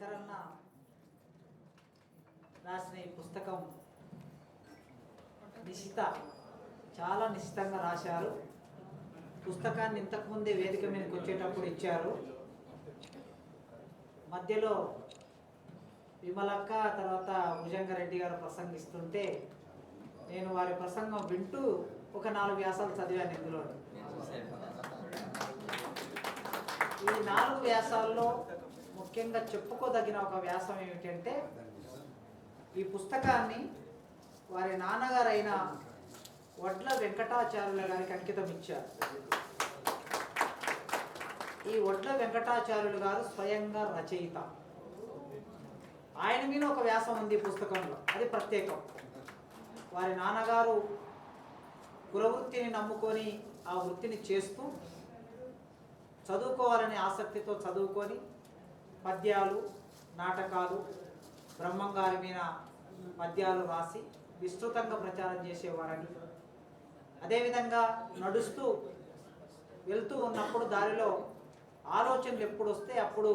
శంకరన్న రాసిన ఈ పుస్తకం నిశిత చాలా నిశితంగా రాశారు. పుస్తకాన్ని ఇంతకుముందే వేదిక మీదకి వచ్చేటప్పుడు ఇచ్చారు. మధ్యలో విమలక్క తర్వాత భుజంగారెడ్డి గారు ప్రసంగిస్తుంటే నేను వారి ప్రసంగం వింటూ ఒక నాలుగు వ్యాసాలు చదివాను ఇందులో ఈ నాలుగు వ్యాసాల్లో ముఖ్యంగా చెప్పుకోదగిన ఒక వ్యాసం ఏమిటంటే ఈ పుస్తకాన్ని వారి నాన్నగారైన వడ్ల వెంకటాచార్యుల గారికి అంకితం ఇచ్చారు. ఈ వడ్ల వెంకటాచార్యులు గారు స్వయంగా రచయిత. ఆయన మీద ఒక వ్యాసం ఉంది పుస్తకంలో. అది ప్రత్యేకం. వారి నాన్నగారు కులవృత్తిని నమ్ముకొని ఆ వృత్తిని చేస్తూ చదువుకోవాలనే ఆసక్తితో చదువుకొని పద్యాలు నాటకాలు బ్రహ్మంగారి మీద పద్యాలు రాసి విస్తృతంగా ప్రచారం చేసేవారని అదేవిధంగా నడుస్తూ వెళ్తూ ఉన్నప్పుడు దారిలో ఆలోచనలు ఎప్పుడు వస్తే అప్పుడు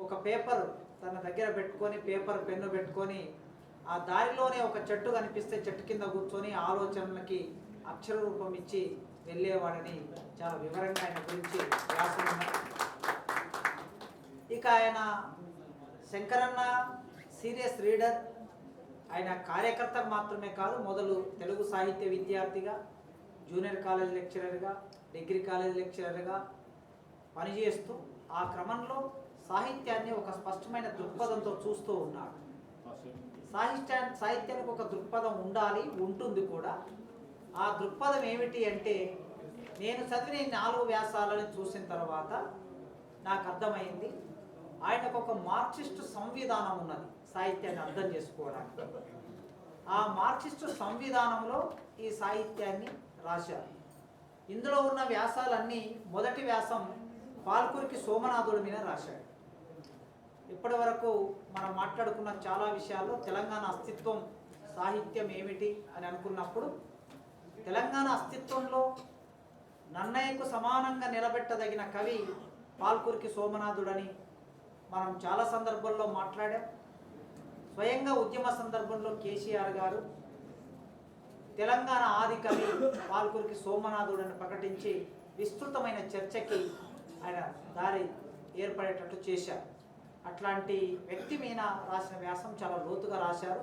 ఒక పేపర్ తన దగ్గర పెట్టుకొని పేపర్ పెన్ను పెట్టుకొని ఆ దారిలోనే ఒక చెట్టు కనిపిస్తే చెట్టు కింద కూర్చొని ఆలోచనలకి అక్షర రూపం ఇచ్చి వెళ్ళేవాడని చాలా వివరంగా ఆయన గురించి రాసి ఉన్నారు. ఇక ఆయన శంకరన్న సీరియస్ రీడర్. ఆయన కార్యకర్త మాత్రమే కాదు మొదలు తెలుగు సాహిత్య విద్యార్థిగా జూనియర్ కాలేజ్ లెక్చరర్గా డిగ్రీ కాలేజ్ లెక్చరర్గా పనిచేస్తూ ఆ క్రమంలో సాహిత్యాన్ని ఒక స్పష్టమైన దృక్పథంతో చూస్తూ ఉన్నాడు. సాహిత్యా సాహిత్యానికి ఒక దృక్పథం ఉండాలి ఉంటుంది కూడా. ఆ దృక్పథం ఏమిటి అంటే నేను చదివిన నాలుగు వ్యాసాలను చూసిన తర్వాత నాకు అర్థమైంది. ఆయనకు ఒక మార్క్సిస్ట్ సంవిధానం ఉన్నది సాహిత్యాన్ని అర్థం చేసుకోవడానికి. ఆ మార్క్సిస్ట్ సంవిధానంలో ఈ సాహిత్యాన్ని రాశారు. ఇందులో ఉన్న వ్యాసాలన్నీ మొదటి వ్యాసం పాల్కురికి సోమనాథుడి మీద రాశాడు. ఇప్పటి వరకు మనం మాట్లాడుకున్న చాలా విషయాల్లో తెలంగాణ అస్తిత్వం సాహిత్యం ఏమిటి అని అనుకున్నప్పుడు తెలంగాణ అస్తిత్వంలో నన్నయ్యకు సమానంగా నిలబెట్టదగిన కవి పాల్కురికి సోమనాథుడని మనం చాలా సందర్భాల్లో మాట్లాడాం. స్వయంగా ఉద్యమ సందర్భంలో కేసీఆర్ గారు తెలంగాణ ఆది కవి పాల్కురికి సోమనాథుడని ప్రకటించి విస్తృతమైన చర్చకి ఆయన దారి ఏర్పడేటట్టు చేశారు. అట్లాంటి వ్యక్తి మీద రాసిన వ్యాసం చాలా లోతుగా రాశారు.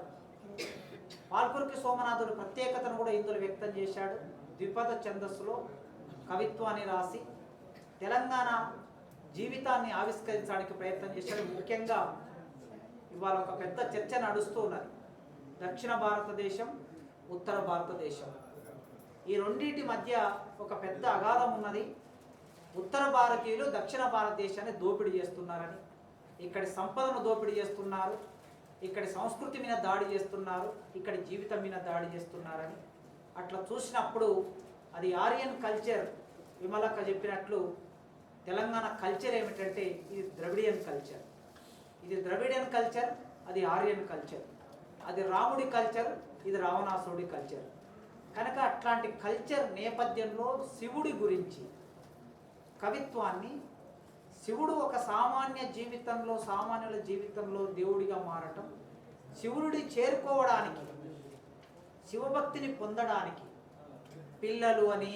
పాల్కురికి సోమనాథుడు ప్రత్యేకతను కూడా ఇందులో వ్యక్తం చేశాడు. ద్విపద ఛందస్సులో కవిత్వాన్ని రాసి తెలంగాణ జీవితాన్ని ఆవిష్కరించడానికి ప్రయత్నం చేసే ముఖ్యంగా ఇవాళ ఒక పెద్ద చర్చ నడుస్తూ ఉన్నది. దక్షిణ భారతదేశం ఉత్తర భారతదేశం. ఈ రెండింటి మధ్య ఒక పెద్ద అగాధం ఉన్నది. ఉత్తర భారతీయులు దక్షిణ భారతదేశాన్ని దోపిడీ చేస్తున్నారని ఇక్కడి సంపదను దోపిడీ చేస్తున్నారు ఇక్కడి సంస్కృతి మీద దాడి చేస్తున్నారు ఇక్కడి జీవితం మీద దాడి చేస్తున్నారని. అట్లా చూసినప్పుడు అది ఆరియన్ కల్చర్ విమలక్క చెప్పినట్లు తెలంగాణ కల్చర్ ఏమిటంటే ఇది ద్రవిడియన్ కల్చర్ ఇది ద్రవిడియన్ కల్చర్ అది ఆర్యన్ కల్చర్ అది రాముడి కల్చర్ ఇది రావణాసురుడి కల్చర్ కనుక అట్లాంటి కల్చర్ నేపథ్యంలో శివుడి గురించి కవిత్వాన్ని శివుడు ఒక సామాన్య జీవితంలో సామాన్యుల జీవితంలో దేవుడిగా మారటం శివుడిని చేరుకోవడానికి శివభక్తిని పొందడానికి పిల్లలు అని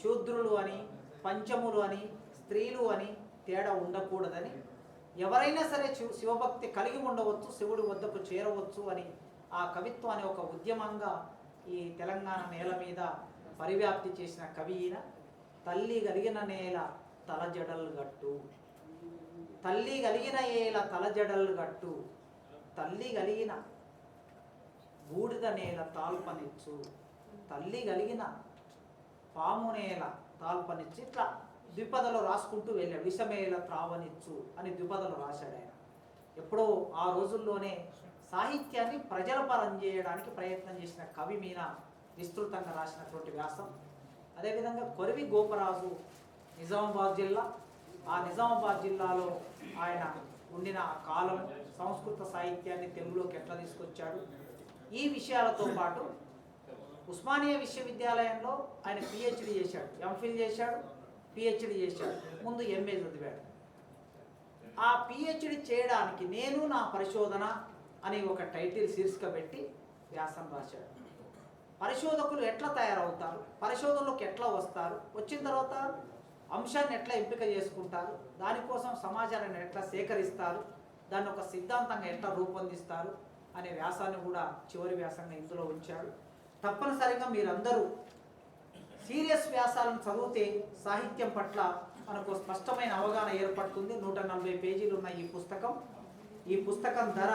శూద్రులు అని పంచములు అని స్త్రీలు అని తేడా ఉండకూడదని ఎవరైనా సరే శివ శివభక్తి కలిగి ఉండవచ్చు శివుడి వద్దకు చేరవచ్చు అని ఆ కవిత్వాన్ని ఒక ఉద్యమంగా ఈ తెలంగాణ నేల మీద పరివ్యాప్తి చేసిన కవి ఈయన. తల్లి కలిగిన నేల తలజడలు గట్టు. తల్లి కలిగిన ఏల తలజడలు గట్టు. తల్లి కలిగిన బూడిద నేల తాల్పనిచ్చు. తల్లి కలిగిన పాము నేల తాల్పనిచ్చు. ఇట్లా ద్విపదలో రాసుకుంటూ వెళ్ళాడు. విషమేల త్రావనిచ్చు అని ద్విపదలో రాశాడు ఆయన. ఎప్పుడో ఆ రోజుల్లోనే సాహిత్యాన్ని ప్రజల పరం చేయడానికి ప్రయత్నం చేసిన కవి మీద విస్తృతంగా రాసినటువంటి వ్యాసం. అదేవిధంగా కొరివి గోపరాజు నిజామాబాద్ జిల్లా. ఆ నిజామాబాద్ జిల్లాలో ఆయన ఉండిన ఆ కాలం సంస్కృత సాహిత్యాన్ని తెలుగులోకి ఎట్లా తీసుకొచ్చాడు? ఈ విషయాలతో పాటు ఉస్మానియా విశ్వవిద్యాలయంలో ఆయన పిహెచ్డి చేశాడు. ఎంఫిల్ చేశాడు. పిహెచ్డి చేశాడు. ముందు ఎంఏ చదివాడు. ఆ పిహెచ్డి చేయడానికి నేను నా పరిశోధన అనే ఒక టైటిల్ శీర్షిక పెట్టి వ్యాసం రాశాడు. పరిశోధకులు ఎట్లా తయారవుతారు? పరిశోధనలోకి ఎట్లా వస్తారు? వచ్చిన తర్వాత అంశాన్ని ఎట్లా ఎంపిక చేసుకుంటారు? దానికోసం సమాచారాన్ని ఎట్లా సేకరిస్తారు? దాన్ని ఒక సిద్ధాంతంగా ఎట్లా రూపొందిస్తారు? అనే వ్యాసాన్ని కూడా చివరి వ్యాసంగా ఇందులో ఉంచాడు. తప్పనిసరిగా మీరందరూ సీరియస్ వ్యాసాలను చదివితే సాహిత్యం పట్ల మనకు స్పష్టమైన అవగాహన ఏర్పడుతుంది. నూట నలభై పేజీలు ఉన్న ఈ పుస్తకం. ఈ పుస్తకం ధర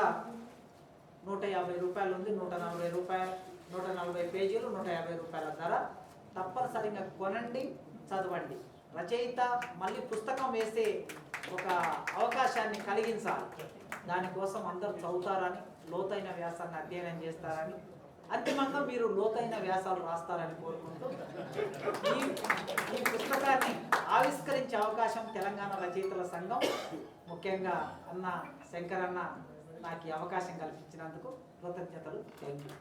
నూట యాభై రూపాయలు ఉంది. నూట నలభై రూపాయలు నూట నలభై పేజీలు నూట యాభై రూపాయల ధర. తప్పనిసరిగా కొనండి చదవండి. రచయిత మళ్ళీ పుస్తకం వేసే ఒక అవకాశాన్ని కలిగించాలి. దానికోసం అందరూ చదువుతారని లోతైన వ్యాసాన్ని అధ్యయనం చేస్తారని అంతిమంగా మీరు లోతైన వ్యాసాలు రాస్తారని కోరుకుంటూ ఈ ఈ పుస్తకాన్ని ఆవిష్కరించే అవకాశం తెలంగాణ రచయితల సంఘం ముఖ్యంగా అన్న శంకరన్న నాకు ఈ అవకాశం కల్పించినందుకు కృతజ్ఞతలు. Thank you